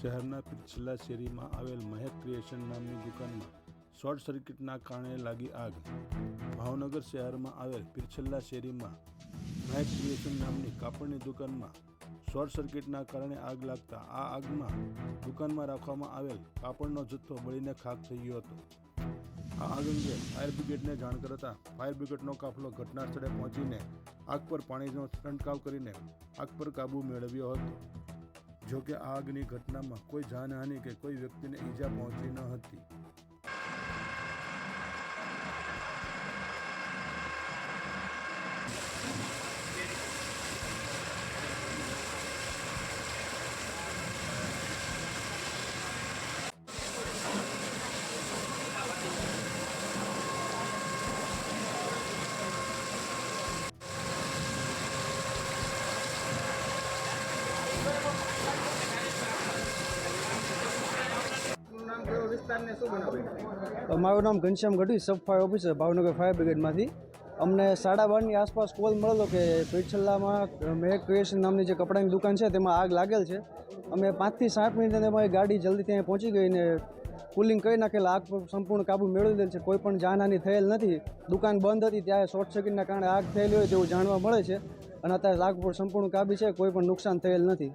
શહેરના પિછલા શેરીમાં આવેલ મહેક ક્રિએશન નામની દુકાનમાં શોર્ટ સર્કિટના કારણે લાગી આગ. ભાવનગર શહેરમાં આવેલ પિરછલ્લા શેરીમાં મહેક ક્રિએશન નામની કાપડની દુકાનમાં શોર્ટ સર્કિટના કારણે આગ લાગતા આ આગમાં દુકાનમાં રાખવામાં આવેલ કાપડનો જથ્થો બળીને ખાક થઈ ગયો હતો. આ આગ અંગે ફાયર બ્રિગેડને જાણ કરતા ફાયર બ્રિગેડનો કાફલો ઘટના સ્થળે પહોંચીને આગ પર પાણીનો છંટકાવ કરીને આગ પર કાબૂ મેળવ્યો હતો. જો કે આ આગની ઘટનામાં કોઈ જાનહાનિ કે કોઈ વ્યક્તિને ઈજા પહોંચી ન હતી. મારું નામ Ghanshyam Gadhvi sub fire officer, Bhavnagar fire બ્રિગેડમાંથી. અમને સાડા બારની આસપાસ કોલ મળેલો કે પેટછલ્લામાં મેઘ ક્રિએશન નામની જે કપડાની દુકાન છે, તેમાં આગ લાગેલ છે. અમે પાંચથી સાત મિનિટ અમારી ગાડી જલ્દી ત્યાં પહોંચી ગઈ ને કુલિંગ કરી નાખેલા, આગ પર સંપૂર્ણ કાબુ મેળવી દેલ છે. કોઈ પણ જાનહાની થયેલ નથી. દુકાન બંધ હતી ત્યારે શોર્ટ સર્કિટના કારણે આગ થયેલી હોય તેવું જાણવા મળે છે. અને અત્યારે આગ પર સંપૂર્ણ કાબી છે, કોઈ પણ નુકસાન થયેલ નથી.